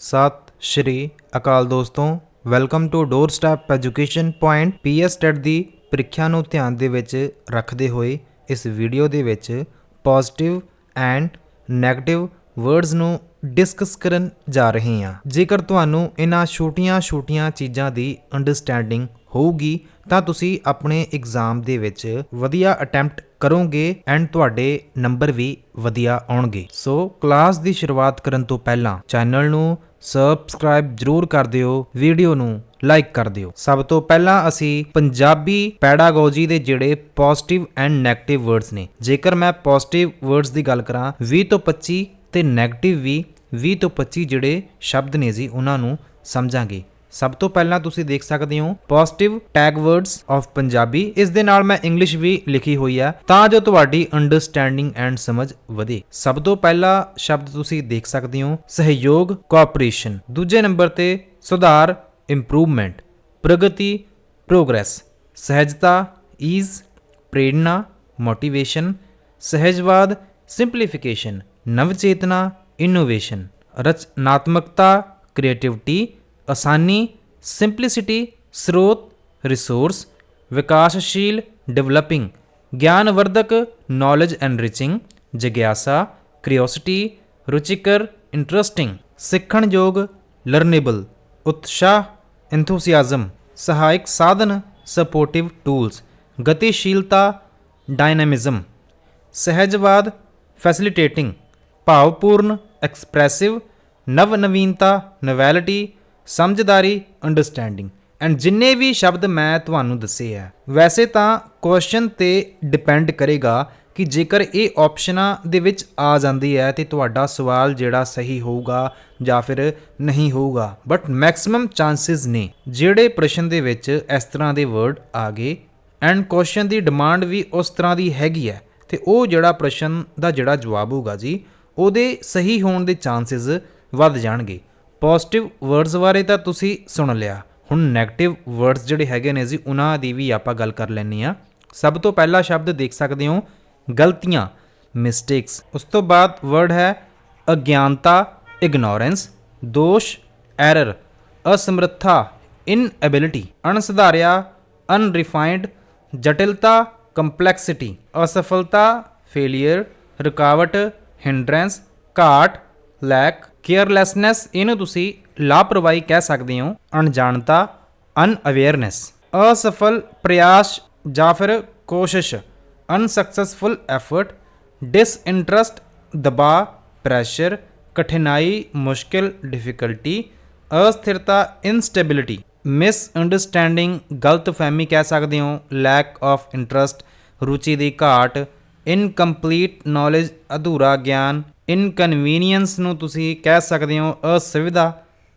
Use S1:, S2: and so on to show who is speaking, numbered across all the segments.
S1: ਸਤਿ ਸ਼੍ਰੀ ਅਕਾਲ ਦੋਸਤੋ welcome to door step education point PS TET ਦੀ ਪ੍ਰੀਖਿਆ ਨੂੰ ਧਿਆਨ ਦੇ ਵਿੱਚ ਰੱਖਦੇ ਹੋਏ ਇਸ ਵੀਡੀਓ ਦੇ ਵਿੱਚ ਪੋਜ਼ਿਟਿਵ ਐਂਡ ਨੈਗੇਟਿਵ ਵਰਡਸ ਨੂੰ ਡਿਸਕਸ ਕਰਨ ਜਾ ਰਹੇ ਹਾਂ। ਜੇਕਰ ਤੁਹਾਨੂੰ ਇਹਨਾਂ ਛੋਟੀਆਂ-ਛੋਟੀਆਂ ਚੀਜ਼ਾਂ ਦੀ ਅੰਡਰਸਟੈਂਡਿੰਗ ਹੋਊਗੀ, ਤਾਂ ਤੁਸੀਂ ਆਪਣੇ ਐਗਜ਼ਾਮ ਦੇ ਵਿੱਚ ਵਧੀਆ ਅਟੈਂਪਟ ਕਰੋਗੇ ਐਂਡ ਤੁਹਾਡੇ ਨੰਬਰ ਵੀ ਵਧੀਆ ਆਉਣਗੇ। ਸੋ ਕਲਾਸ ਦੀ ਸ਼ੁਰੂਆਤ ਕਰਨ ਤੋਂ ਪਹਿਲਾਂ ਚੈਨਲ ਨੂੰ ਸਬਸਕ੍ਰਾਈਬ ਜਰੂਰ ਕਰ ਦਿਓ ਵੀਡੀਓ ਨੂੰ ਲਾਈਕ ਕਰ ਦਿਓ। ਸਭ ਤੋਂ ਪਹਿਲਾਂ ਅਸੀਂ ਪੰਜਾਬੀ ਪੈਡਾਗੋਜੀ ਦੇ ਜਿਹੜੇ ਪੋਜ਼ਿਟਿਵ ਐਂਡ 네ਗੇਟਿਵ ਵਰਡਸ ਨੇ, ਜੇਕਰ ਮੈਂ ਪੋਜ਼ਿਟਿਵ ਵਰਡਸ ਦੀ ਗੱਲ ਕਰਾਂ 20 ਤੋਂ 25 ਤੇ 네ਗੇਟਿਵ ਵੀ 20 ਤੋਂ 25 ਜਿਹੜੇ ਸ਼ਬਦ ਨੇ ਜੀ, ਉਹਨਾਂ ਨੂੰ ਸਮਝਾਂਗੇ। ਸਭ ਤੋਂ ਪਹਿਲਾਂ ਤੁਸੀਂ ਦੇਖ ਸਕਦੇ ਹੋ positive tag words of Punjabi. ਇਸ ਦੇ ਨਾਲ ਮੈਂ ਇੰਗਲਿਸ਼ ਵੀ ਲਿਖੀ ਹੋਈ ਆ, ਤਾਂ ਜੋ ਤੁਹਾਡੀ ਅੰਡਰਸਟੈਂਡਿੰਗ ਐਂਡ ਸਮਝ ਵਧੇ। ਸਭ ਤੋਂ ਪਹਿਲਾ ਸ਼ਬਦ ਤੁਸੀਂ ਦੇਖ ਸਕਦੇ ਹੋ, ਸਹਿਯੋਗ ਕੋਆਪਰੇਸ਼ਨ ਦੂਜੇ ਨੰਬਰ ਤੇ, ਸੁਧਾਰ ਇੰਪਰੂਵਮੈਂਟ ਪ੍ਰਗਤੀ ਪ੍ਰੋਗਰੈਸ ਸਹਿਜਤਾ ਈਜ਼ ਪ੍ਰੇਰਣਾ ਮੋਟੀਵੇਸ਼ਨ ਸਹਿਜਵਾਦ ਸਿੰਪਲੀਫਿਕੇਸ਼ਨ ਨਵਚੇਤਨਾ ਇਨੋਵੇਸ਼ਨ ਰਚਨਾਤਮਕਤਾ ਕ੍ਰੀਏਟਿਵਿਟੀ आसानी सिंपलिसिटी स्रोत रिसोर्स विकासशील डेवलपिंग ज्ञानवर्धक नॉलेज एनरिचिंग जिज्ञासा क्रियोसिटी रुचिकर इंटरेस्टिंग सीखण योग लर्नेबल उत्साह एंथुसियाजम सहायक साधन सपोर्टिव टूल्स गतिशीलता डायनामिज़म सहजवाद फैसिलिटेटिंग भावपूर्ण एक्सप्रेसिव नवनवीनता नवैलिटी ਸਮਝਦਾਰੀ ਅੰਡਰਸਟੈਂਡਿੰਗ ਐਂਡ ਜਿੰਨੇ ਵੀ ਸ਼ਬਦ ਮੈਂ ਤੁਹਾਨੂੰ ਦੱਸੇ ਆ, ਵੈਸੇ ਤਾਂ ਕੁਐਸਚਨ ਤੇ ਡਿਪੈਂਡ ਕਰੇਗਾ ਕਿ ਜੇਕਰ ਇਹ ਆਪਸ਼ਨਾਂ ਦੇ ਵਿੱਚ ਆ ਜਾਂਦੀ ਹੈ ਤੇ ਤੁਹਾਡਾ ਸਵਾਲ ਜਿਹੜਾ ਸਹੀ ਹੋਊਗਾ ਜਾਂ ਫਿਰ ਨਹੀਂ ਹੋਊਗਾ। ਬਟ ਮੈਕਸਿਮਮ ਚਾਂਸਸ ਨੇ, ਜਿਹੜੇ ਪ੍ਰਸ਼ਨ ਦੇ ਵਿੱਚ ਇਸ ਤਰ੍ਹਾਂ ਦੇ ਵਰਡ ਆ ਗਏ। ਐਂਡ ਕੁਐਸਚਨ ਦੀ ਡਿਮਾਂਡ ਵੀ ਉਸ ਤਰ੍ਹਾਂ ਦੀ ਹੈਗੀ ਹੈ ਤੇ ਉਹ ਜਿਹੜਾ ਪ੍ਰਸ਼ਨ ਦਾ ਜਿਹੜਾ ਜਵਾਬ ਹੋਊਗਾ ਜੀ, ਉਹਦੇ ਸਹੀ ਹੋਣ ਦੇ ਚਾਂਸਸ ਵੱਧ ਜਾਣਗੇ। ਪੋਜ਼ਿਟਿਵ ਵਰਡਸ ਬਾਰੇ ਤਾਂ ਤੁਸੀਂ ਸੁਣ ਲਿਆ। ਹੁਣ 네ਗੇਟਿਵ ਵਰਡਸ ਜਿਹੜੇ ਹੈਗੇ ਨੇ ਜੀ, ਉਹਨਾਂ ਦੀ ਵੀ ਆਪਾਂ ਗੱਲ ਕਰ ਲੈਣੀ ਆ ਸਭ ਤੋਂ ਪਹਿਲਾ ਸ਼ਬਦ ਦੇਖ ਸਕਦੇ ਹੋ, ਗਲਤੀਆਂ ਮਿਸਟੇਕਸ ਉਸ ਤੋਂ ਬਾਅਦ ਵਰਡ ਹੈ, ਅਗਿਆਨਤਾ ਇਗਨੋਰੈਂਸ ਦੋਸ਼ ਐਰਰ ਅਸਮਰੱਥਾ ਇਨਐਬਿਲਿਟੀ ਅਣਸਧਾਰਿਆ ਅਨਰਿਫਾਈਨਡ ਜਟਿਲਤਾ ਕੰਪਲੈਕਸਿਟੀ ਅਸਫਲਤਾ ਫੇਲਿਅਰ ਰੁਕਾਵਟ ਹਿੰਡਰੈਂਸ ਘਾਟ। ਲੈਕ ਕੇਅਰਲੈਸਨੈਸ ਇਹਨੂੰ ਤੁਸੀਂ ਲਾਪਰਵਾਹੀ ਕਹਿ ਸਕਦੇ ਹੋ, ਅਣਜਾਣਤਾ ਅਨਅਵੇਅਰਨੈਸ ਅਸਫਲ, ਪ੍ਰਯਾਸ ਜਾਂ ਫਿਰ ਕੋਸ਼ਿਸ਼ ਅਨਸਕਸੈਸਫੁਲ ਐਫਰਟ ਡਿਸਇੰਟਰਸਟ ਦਬਾਅ ਪ੍ਰੈਸ਼ਰ ਕਠਿਨਾਈ, ਮੁਸ਼ਕਿਲ ਡਿਫਿਕਲਟੀ ਅਸਥਿਰਤਾ ਇਨਸਟੇਬਿਲਿਟੀ ਮਿਸ ਅੰਡਰਸਟੈਂਡਿੰਗ ਗਲਤਫਹਿਮੀ ਕਹਿ ਸਕਦੇ ਹੋ ਲੈਕ ਆਫ ਇੰਟਰਸਟ ਰੁਚੀ ਦੀ ਘਾਟ ਇਨਕੰਪਲੀਟ ਨੌਲੇਜ ਅਧੂਰਾ ਗਿਆਨ ਇਨਕਨਵੀਨੀਅੰਸ ਨੂੰ ਤੁਸੀਂ ਕਹਿ ਸਕਦੇ ਹੋ, ਅਸੁਵਿਧਾ।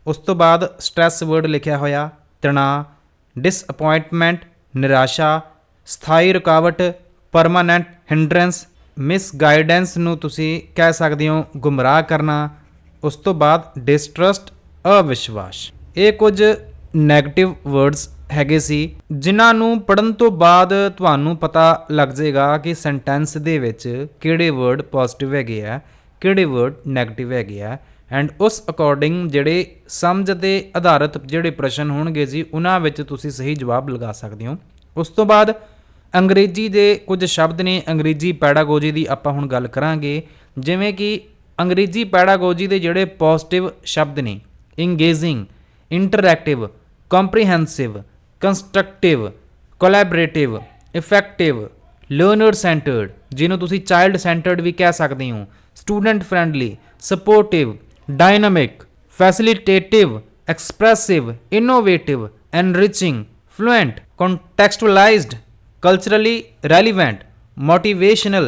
S1: ਉਸ ਤੋਂ ਬਾਅਦ ਸਟ੍ਰੈਸ ਵਰਡ ਲਿਖਿਆ ਹੋਇਆ, ਤਣਾਅ ਡਿਸਅਪਾਇੰਟਮੈਂਟ ਨਿਰਾਸ਼ਾ, ਸਥਾਈ ਰੁਕਾਵਟ ਪਰਮਾਨੈਂਟ ਹਿੰਡਰੈਂਸ ਮਿਸ ਗਾਈਡੈਂਸ ਨੂੰ ਤੁਸੀਂ ਕਹਿ ਸਕਦੇ ਹੋ, ਗੁੰਮਰਾਹ ਕਰਨਾ। ਉਸ ਤੋਂ ਬਾਅਦ ਡਿਸਟਰਸਟ ਅਵਿਸ਼ਵਾਸ। ਇਹ ਕੁਝ 네ਗੇਟਿਵ ਵਰਡਸ ਹੈਗੇ ਸੀ, ਜਿਨ੍ਹਾਂ ਨੂੰ ਪੜਨ ਤੋਂ ਬਾਅਦ ਤੁਹਾਨੂੰ ਪਤਾ ਲੱਗ ਜਾਏਗਾ ਕਿ ਸੈਂਟੈਂਸ ਦੇ ਵਿੱਚ ਕਿਹੜੇ ਵਰਡ ਪੋਜ਼ਿਟਿਵ ਹੈਗੇ ਆ। ਕਿਹੜੇ ਵਰਡ 네ਗੇਟਿਵ ਹੈਗੇ ਆ ਐਂਡ ਉਸ ਅਕੋਰਡਿੰਗ ਜਿਹੜੇ ਸਮਝ ਦੇ ਆਧਾਰਿਤ ਜਿਹੜੇ ਪ੍ਰਸ਼ਨ ਹੋਣਗੇ ਜੀ, ਉਹਨਾਂ ਵਿੱਚ ਤੁਸੀਂ ਸਹੀ ਜਵਾਬ ਲਗਾ ਸਕਦੇ ਹੋ। ਉਸ ਤੋਂ ਬਾਅਦ ਅੰਗਰੇਜ਼ੀ ਦੇ ਕੁਝ ਸ਼ਬਦ ਨੇ ਅੰਗਰੇਜ਼ੀ ਪੈਡਾਗੋਜੀ ਦੀ ਆਪਾਂ ਹੁਣ ਗੱਲ ਕਰਾਂਗੇ, ਜਿਵੇਂ ਕਿ ਅੰਗਰੇਜ਼ੀ ਪੈਡਾਗੋਜੀ ਦੇ ਜਿਹੜੇ ਪੋਜ਼ਿਟਿਵ ਸ਼ਬਦ ਨੇ engaging interactive comprehensive constructive collaborative effective learner centred ਜਿਹਨੂੰ ਤੁਸੀਂ ਚਾਈਲਡ ਸੈਂਟਰਡ ਵੀ ਕਹਿ ਸਕਦੇ ਹੋ। Student friendly supportive dynamic facilitative expressive innovative enriching fluent contextualised culturally relevant motivational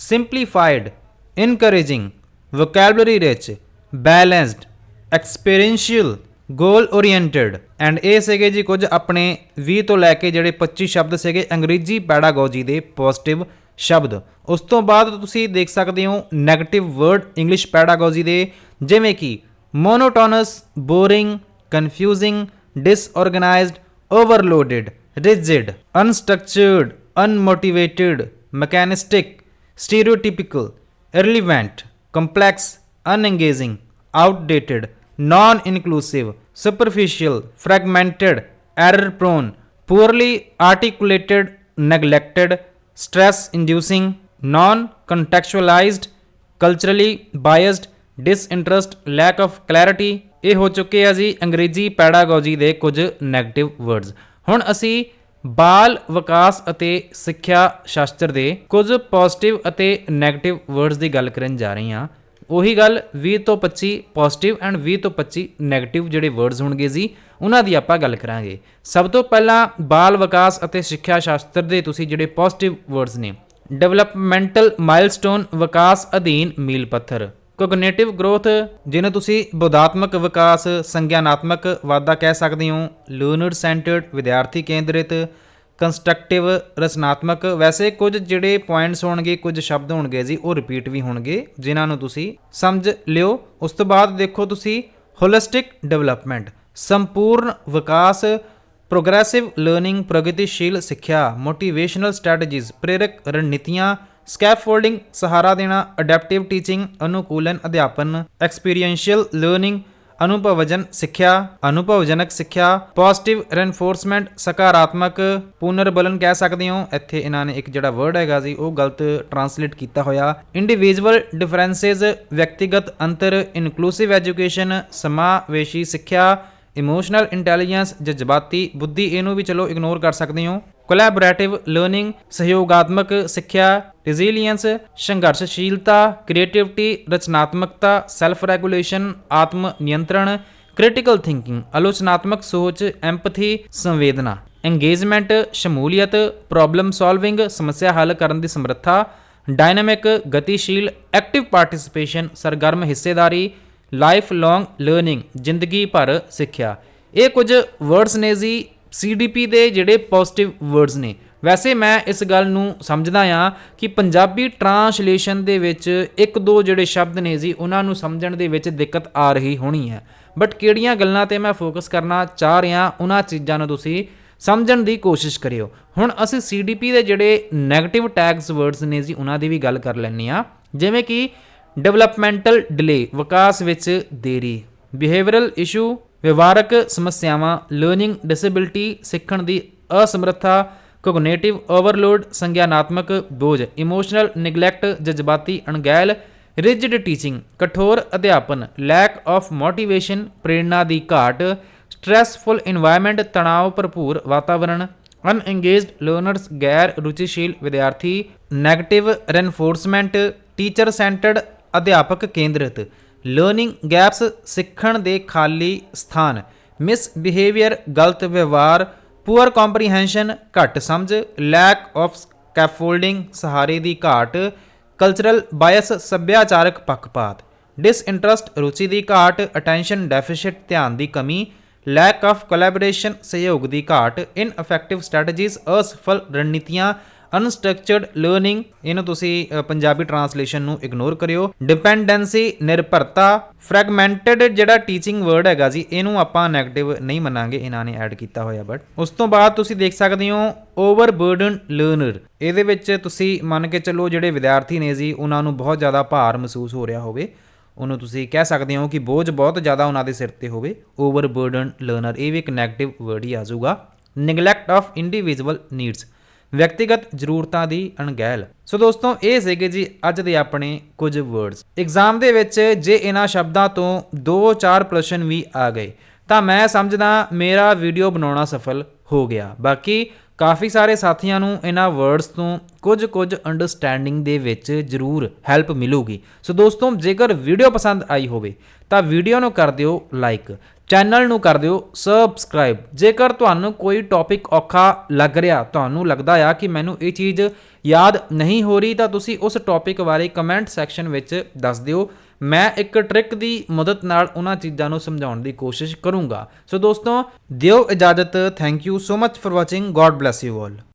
S1: simplified encouraging vocabulary rich balanced experiential goal oriented and ਇਹ ਸੀਗੇ ਜੀ ਕੁਝ ਆਪਣੇ 20 ਤੋਂ ਲੈ ਕੇ ਜਿਹੜੇ 25 ਸ਼ਬਦ ਸੀਗੇ ਅੰਗਰੇਜ਼ੀ ਪੈਡਾਗੋਜੀ ਦੇ ਪੋਜ਼ਿਟਿਵ ਸ਼ਬਦ ਉਸ ਤੋਂ ਬਾਅਦ ਤੁਸੀਂ ਦੇਖ ਸਕਦੇ ਹੋ 네ਗੇਟਿਵ ਵਰਡ ਇੰਗਲਿਸ਼ ਪੈਡਾਗੋਜੀ ਦੇ ਜਿਵੇਂ ਕਿ monotonous boring confusing disorganized overloaded rigid, unstructured, unmotivated, mechanistic, stereotypical, irrelevant, complex, unengaging, outdated, non inclusive superficial fragmented error prone poorly articulated neglected stress inducing, non contextualized, culturally biased, disinterest, lack of clarity ਇਹ ਹੋ ਚੁੱਕੇ ਆ ਜੀ ਅੰਗਰੇਜ਼ੀ pedagogy ਦੇ ਕੁਝ negative words ਹੁਣ ਅਸੀਂ ਬਾਲ ਵਿਕਾਸ ਅਤੇ ਸਿੱਖਿਆ ਸ਼ਾਸਤਰ ਦੇ ਕੁਝ ਪੋਜ਼ਿਟਿਵ ਅਤੇ ਨੈਗੇਟਿਵ ਵਰਡਸ ਦੀ ਗੱਲ ਕਰਨ ਜਾ ਰਹੇ ਹਾਂ। ਉਹੀ ਗੱਲ 20 ਤੋਂ 25 ਪੋਜ਼ਿਟਿਵ ਐਂਡ 20 ਤੋਂ 25 ਨੈਗੇਟਿਵ ਜਿਹੜੇ ਵਰਡਸ ਹੋਣਗੇ ਜੀ। ਉਹਨਾਂ ਦੀ ਆਪਾਂ ਗੱਲ ਕਰਾਂਗੇ। ਸਭ ਤੋਂ ਪਹਿਲਾਂ ਬਾਲ ਵਿਕਾਸ ਅਤੇ ਸਿੱਖਿਆ ਸ਼ਾਸਤਰ ਦੇ ਤੁਸੀਂ ਜਿਹੜੇ ਪੋਜ਼ਿਟਿਵ ਵਰਡਸ ਨੇ ਡਿਵੈਲਪਮੈਂਟਲ ਮਾਈਲਸਟੋਨ ਵਿਕਾਸ ਅਧੀਨ ਮੀਲ ਪੱਥਰ ਕੋਗਨੀਟਿਵ ਗਰੋਥ ਜਿਹਨੂੰ ਤੁਸੀਂ ਬੋਧਾਤਮਕ ਵਿਕਾਸ, ਸੰਗਿਆਨਾਤਮਕ ਵਾਧਾ ਕਹਿ ਸਕਦੇ ਹੋ ਲਰਨਰ ਸੈਂਟਰਡ ਵਿਦਿਆਰਥੀ ਕੇਂਦਰਿਤ ਕੰਸਟਰਕਟਿਵ ਰਚਨਾਤਮਕ, ਵੈਸੇ ਕੁਝ ਜਿਹੜੇ ਪੁਆਇੰਟਸ ਹੋਣਗੇ, ਕੁਝ ਸ਼ਬਦ ਹੋਣਗੇ ਜੀ, ਉਹ ਰਿਪੀਟ ਵੀ ਹੋਣਗੇ, ਜਿਨ੍ਹਾਂ ਨੂੰ ਤੁਸੀਂ ਸਮਝ ਲਿਓ। ਉਸ ਤੋਂ ਬਾਅਦ ਦੇਖੋ ਤੁਸੀਂ ਹੋਲਿਸਟਿਕ ਡਿਵੈਲਪਮੈਂਟ ਸੰਪੂਰਨ ਵਿਕਾਸ, ਪ੍ਰੋਗਰੈਸਿਵ ਲਰਨਿੰਗ, ਪ੍ਰਗਤੀਸ਼ੀਲ ਸਿੱਖਿਆ, ਮੋਟੀਵੇਸ਼ਨਲ ਸਟ੍ਰੈਟਜੀਜ਼, ਪ੍ਰੇਰਕ ਰਣਨੀਤੀਆਂ ਸਕੈਫੋਲਡਿੰਗ ਸਹਾਰਾ ਦੇਣਾ ਅਡੈਪਟਿਵ ਟੀਚਿੰਗ ਅਨੁਕੂਲਨ ਅਧਿਆਪਨ ਐਕਸਪੀਰੀਐਂਸ਼ੀਅਲ ਲਰਨਿੰਗ ਅਨੁਭਵਜਨ ਸਿੱਖਿਆ, ਅਨੁਭਵਜਨਕ ਸਿੱਖਿਆ ਪੋਜ਼ਿਟਿਵ ਰੈਨਫੋਰਸਮੈਂਟ ਸਕਾਰਾਤਮਕ, ਪੁਨਰਬਲਨ ਕਹਿ ਸਕਦੇ ਹੋ। ਇੱਥੇ ਇਹਨਾਂ ਨੇ ਇੱਕ ਜਿਹੜਾ ਵਰਡ ਹੈਗਾ ਜੀ, ਉਹ ਗਲਤ ਟਰਾਂਸਲੇਟ ਕੀਤਾ ਹੋਇਆ। ਇੰਡੀਵਿਜੂਅਲ ਡਿਫਰੈਂਸਸ ਵਿਅਕਤੀਗਤ ਅੰਤਰ ਇਨਕਲੂਸਿਵ ਐਜੂਕੇਸ਼ਨ ਸਮਾਵੇਸ਼ੀ ਸਿੱਖਿਆ ਇਮੋਸ਼ਨਲ ਇੰਟੈਲੀਜੈਂਸ ਜਜ਼ਬਾਤੀ ਬੁੱਧੀ, ਇਹਨੂੰ ਵੀ ਚਲੋ ਇਗਨੋਰ ਕਰ ਸਕਦੇ ਹੋ। ਕੋਲੈਬੋਰੇਟਿਵ ਲਰਨਿੰਗ ਸਹਿਯੋਗਾਤਮਕ ਸਿੱਖਿਆ ਰੈਜ਼ਿਲੀਅੰਸ ਸੰਘਰਸ਼ਸ਼ੀਲਤਾ ਕ੍ਰੀਏਟਿਵਿਟੀ ਰਚਨਾਤਮਕਤਾ ਸੈਲਫ ਰੈਗੂਲੇਸ਼ਨ ਆਤਮ ਨਿਯੰਤਰਣ ਕ੍ਰਿਟੀਕਲ ਥਿੰਕਿੰਗ ਆਲੋਚਨਾਤਮਕ ਸੋਚ ਐਮਪਥੀ ਸੰਵੇਦਨਾ। ਇੰਗੇਜਮੈਂਟ ਸ਼ਮੂਲੀਅਤ ਪ੍ਰੋਬਲਮ ਸੋਲਵਿੰਗ ਸਮੱਸਿਆ ਹੱਲ ਕਰਨ ਦੀ ਸਮਰੱਥਾ ਡਾਇਨਾਮਿਕ ਗਤੀਸ਼ੀਲ ਐਕਟਿਵ ਪਾਰਟਿਸਿਪੇਸ਼ਨ ਸਰਗਰਮ ਹਿੱਸੇਦਾਰੀ ਲਾਈਫ ਲੌਂਗ ਲਰਨਿੰਗ ਜ਼ਿੰਦਗੀ ਭਰ ਸਿੱਖਿਆ। ਇਹ ਕੁਝ ਵਰਡਸ ਨੇ ਜੀ ਸੀਡੀਪੀ ਦੇ ਜਿਹੜੇ ਪੋਜ਼ਿਟਿਵ ਵਰਡਸ ਨੇ। ਵੈਸੇ ਮੈਂ ਇਸ ਗੱਲ ਨੂੰ ਸਮਝਦਾ ਆ ਕਿ ਪੰਜਾਬੀ ਟਰਾਂਸਲੇਸ਼ਨ ਦੇ ਵਿੱਚ ਇੱਕ ਦੋ ਜਿਹੜੇ ਸ਼ਬਦ ਨੇ ਜੀ, ਉਹਨਾਂ ਨੂੰ ਸਮਝਣ ਦੇ ਵਿੱਚ ਦਿੱਕਤ ਆ ਰਹੀ ਹੋਣੀ ਹੈ। ਬਟ ਕਿਹੜੀਆਂ ਗੱਲਾਂ ਤੇ ਮੈਂ ਫੋਕਸ ਕਰਨਾ ਚਾਹ ਰਿਹਾ, ਉਹਨਾਂ ਚੀਜ਼ਾਂ ਨੂੰ ਤੁਸੀਂ ਸਮਝਣ ਦੀ ਕੋਸ਼ਿਸ਼ ਕਰਿਓ। ਹੁਣ ਅਸੀਂ ਸੀਡੀਪੀ ਦੇ ਜਿਹੜੇ 네ਗੇਟਿਵ ਟੈਗਸ ਵਰਡਸ ਨੇ ਜੀ, ਉਹਨਾਂ ਦੀ ਵੀ ਗੱਲ ਕਰ ਲੈਂਦੇ ਆ ਜਿਵੇਂ ਕਿ ਡਿਵੈਲਪਮੈਂਟਲ ਡਿਲੇ ਵਿਕਾਸ ਵਿੱਚ ਦੇਰੀ ਬਿਹੇਵੀਅਰਲ ਇਸ਼ੂ ਵਿਵਹਾਰਕ ਸਮੱਸਿਆਵਾਂ ਲਰਨਿੰਗ ਡਿਸੇਬਿਲਟੀ ਸਿੱਖਣ ਦੀ ਅਸਮਰੱਥਾ ਕੋਗਨੀਟਿਵ ਓਵਰਲੋਡ ਸੰਗਿਆਨਾਤਮਕ ਬੋਝ ਇਮੋਸ਼ਨਲ ਨੈਗਲੈਕਟ ਜਜ਼ਬਾਤੀ ਅਣਗਹਿਲ ਰਿਜਿਡ ਟੀਚਿੰਗ ਕਠੋਰ ਅਧਿਆਪਨ ਲੈਕ ਆਫ ਮੋਟੀਵੇਸ਼ਨ ਪ੍ਰੇਰਣਾ ਦੀ ਘਾਟ ਸਟ੍ਰੈਸਫੁਲ এনवायरमेंट ਤਣਾਅ ਭਰਪੂਰ ਵਾਤਾਵਰਣ ਅਨਐਂਗੇਜਡ ਲਰਨਰਸ ਗੈਰ ਰੁਚੀਸ਼ੀਲ ਵਿਦਿਆਰਥੀ 네ਗੇਟਿਵ ਰੈਨਫੋਰਸਮੈਂਟ ਟੀਚਰ ਸੈਂਟਰਡ ਅਧਿਆਪਕ ਕੇਂਦਰਿਤ ਲਰਨਿੰਗ ਗੈਪਸ ਸਿੱਖਣ ਦੇ ਖਾਲੀ ਸਥਾਨ। ਮਿਸ ਬਿਹੇਵੀਅਰ ਗਲਤ ਵਿਵਹਾਰ ਪੂਅਰ ਕੰਪਰੀਹੈਂਸ਼ਨ ਘੱਟ ਸਮਝ ਲੈਕ ਆਫ ਸਕੈਫੋਲਡਿੰਗ ਸਹਾਰੇ ਦੀ ਘਾਟ ਕਲਚਰਲ ਬਾਇਸ ਸੱਭਿਆਚਾਰਕ ਪੱਖਪਾਤ। ਡਿਸਇੰਟਰਸਟ ਰੁਚੀ ਦੀ ਘਾਟ ਅਟੈਂਸ਼ਨ ਡੈਫੀਸਿਟ ਧਿਆਨ ਦੀ ਕਮੀ ਲੈਕ ਆਫ ਕੋਲੈਬੋਰੇਸ਼ਨ ਸਹਿਯੋਗ ਦੀ ਘਾਟ ਇਨਫੈਕਟਿਵ ਸਟ੍ਰੈਟਜੀਜ਼ ਅਸਫਲ ਰਣਨੀਤੀਆਂ ਅਨਸਟਰਕਚਰਡ ਲਰਨਿੰਗ ਇਹਨੂੰ ਤੁਸੀਂ ਪੰਜਾਬੀ ਟਰਾਂਸਲੇਸ਼ਨ ਨੂੰ ਇਗਨੋਰ ਕਰਿਓ। ਡਿਪੈਂਡੈਂਸੀ ਨਿਰਭਰਤਾ ਫ੍ਰੈਗਮੈਂਟਡ ਜਿਹੜਾ ਟੀਚਿੰਗ ਵਰਡ ਹੈਗਾ ਜੀ, ਇਹਨੂੰ ਆਪਾਂ 네ਗੇਟਿਵ ਨਹੀਂ ਮੰਨਾਂਗੇ, ਇਹਨਾਂ ਨੇ ਐਡ ਕੀਤਾ ਹੋਇਆ ਬਟ ਉਸ ਤੋਂ ਬਾਅਦ ਤੁਸੀਂ ਦੇਖ ਸਕਦੇ ਹੋ ਓਵਰਬਰਡਨ ਲਰਨਰ ਇਹਦੇ ਵਿੱਚ ਤੁਸੀਂ ਮੰਨ ਕੇ ਚੱਲੋ, ਜਿਹੜੇ ਵਿਦਿਆਰਥੀ ਨੇ ਜੀ, ਉਹਨਾਂ ਨੂੰ ਬਹੁਤ ਜ਼ਿਆਦਾ ਭਾਰ ਮਹਿਸੂਸ ਹੋ ਰਿਹਾ ਹੋਵੇ। ਉਹਨੂੰ ਤੁਸੀਂ ਕਹਿ ਸਕਦੇ ਹੋ ਕਿ ਬੋਝ ਬਹੁਤ ਜ਼ਿਆਦਾ ਉਹਨਾਂ ਦੇ ਸਿਰ ਤੇ ਹੋਵੇ। ਓਵਰਬਰਡਨ ਲਰਨਰ ਇਹ ਵੀ ਇੱਕ 네ਗੇਟਿਵ ਵਰਡ ਹੀ ਆ ਜਾਊਗਾ। ਨੈਗਲੈਕਟ ਆਫ ਇੰਡੀਵਿਜੂਅਲ ਨੀਡਸ ਵਿਅਕਤੀਗਤ ਜ਼ਰੂਰਤਾਂ ਦੀ ਅਣਗਹਿਲ। ਸੋ ਦੋਸਤੋ, ਇਹ ਸੀਗੇ ਜੀ ਅੱਜ ਦੇ ਆਪਣੇ ਕੁਝ ਵਰਡਸ ਐਗਜ਼ਾਮ ਦੇ ਵਿੱਚ ਜੇ ਇਹਨਾਂ ਸ਼ਬਦਾਂ ਤੋਂ 2-4 ਪ੍ਰਸ਼ਨ ਵੀ ਆ ਗਏ, ਤਾਂ ਮੈਂ ਸਮਝਦਾ ਮੇਰਾ ਵੀਡੀਓ ਬਣਾਉਣਾ ਸਫਲ ਹੋ ਗਿਆ। ਬਾਕੀ ਕਾਫੀ ਸਾਰੇ ਸਾਥੀਆਂ ਨੂੰ ਇਹਨਾਂ ਵਰਡਸ ਤੋਂ ਕੁਝ ਕੁਝ ਅੰਡਰਸਟੈਂਡਿੰਗ ਦੇ ਵਿੱਚ ਜ਼ਰੂਰ ਹੈਲਪ ਮਿਲੂਗੀ। ਸੋ ਦੋਸਤੋ, ਜੇਕਰ ਵੀਡੀਓ ਪਸੰਦ ਆਈ ਹੋਵੇ, ਤਾਂ ਵੀਡੀਓ ਨੂੰ ਕਰ ਦਿਓ ਲਾਈਕ ਚੈਨਲ ਨੂੰ ਕਰ ਦਿਓ ਸਬਸਕ੍ਰਾਈਬ। ਜੇਕਰ ਤੁਹਾਨੂੰ ਕੋਈ ਟੌਪਿਕ ਔਖਾ ਲੱਗ ਰਿਹਾ, ਤੁਹਾਨੂੰ ਲੱਗਦਾ ਆ ਕਿ ਮੈਨੂੰ ਇਹ ਚੀਜ਼ ਯਾਦ ਨਹੀਂ ਹੋ ਰਹੀ, ਤਾਂ ਤੁਸੀਂ ਉਸ ਟੌਪਿਕ ਬਾਰੇ ਕਮੈਂਟ ਸੈਕਸ਼ਨ ਵਿੱਚ ਦੱਸ ਦਿਓ। ਮੈਂ ਇੱਕ ਟ੍ਰਿਕ ਦੀ ਮਦਦ ਨਾਲ ਉਹਨਾਂ ਚੀਜ਼ਾਂ ਨੂੰ ਸਮਝਾਉਣ ਦੀ ਕੋਸ਼ਿਸ਼ ਕਰੂੰਗਾ। ਸੋ ਦੋਸਤੋ, ਦਿਓ ਇਜਾਜ਼ਤ। Thank you so much for watching God bless you all